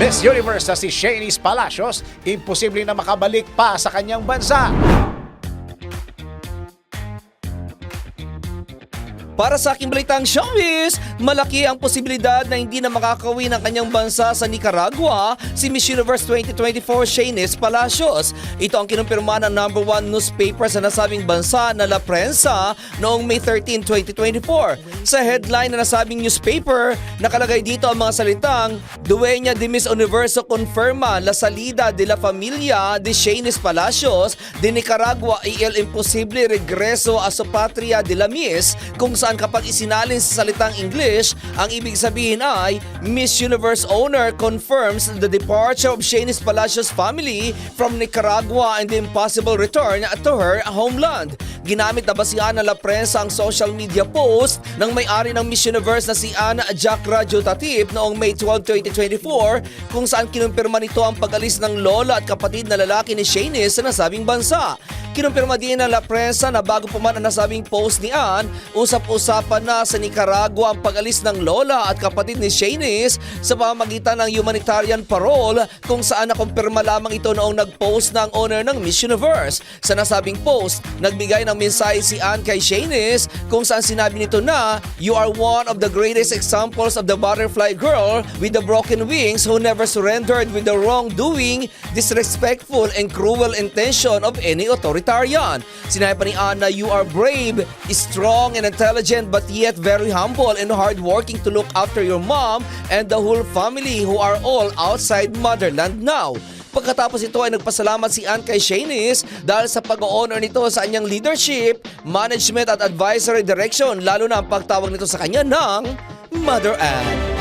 Miss Universe na si Shanice Palacios, imposible na makabalik pa sa kanyang bansa. Para sa aking balitang showbiz, malaki ang posibilidad na hindi na makakawin ang kanyang bansa sa Nicaragua si Miss Universe 2024 Shanice Palacios. Ito ang kinumpirma ng number one newspaper sa nasabing bansa na La Prensa noong May 13, 2024. Sa headline na nasabing newspaper, nakalagay dito ang mga salitang Dueña de Miss Universo confirma la salida de la familia de Shanice Palacios de Nicaragua y el imposible regreso a su patria de la Miss kung saan kapag isinalin sa salitang English, ang ibig sabihin ay Miss Universe owner confirms the departure of Shanice Palacios family from Nicaragua and the impossible return to her homeland. Ginamit na basihan ng La Prensa ang social media post ng may-ari ng Miss Universe na si Ana Jack Radio Tatip noong May 12, 2024 kung saan kinumpirma nito ang pag-alis ng lola at kapatid na lalaki ni Shanice sa nasabing bansa. Kinumpirma din ng La Prensa na bago pa man ang nasabing post ni Ann, usap-usapan na sa Nicaragua ang pag-alis ng lola at kapatid ni Shanice sa pamamagitan ng humanitarian parole kung saan nakumpirma lamang ito noong nag-post ng owner ng Miss Universe. Sa nasabing post, nagbigay ng mensahe si Ann kay Shanice kung saan sinabi nito na You are one of the greatest examples of the butterfly girl with the broken wings who never surrendered with the wrongdoing, disrespectful and cruel intention of any authoritarian. Sinabi pa ni Anna, you are brave, strong and intelligent but yet very humble and hardworking to look after your mom and the whole family who are all outside motherland now. Pagkatapos ito ay nagpasalamat si Ann kay Shanice dahil sa pag-honor nito sa kanyang leadership, management at advisory direction lalo na ang pagtawag nito sa kanya ng Mother Ann.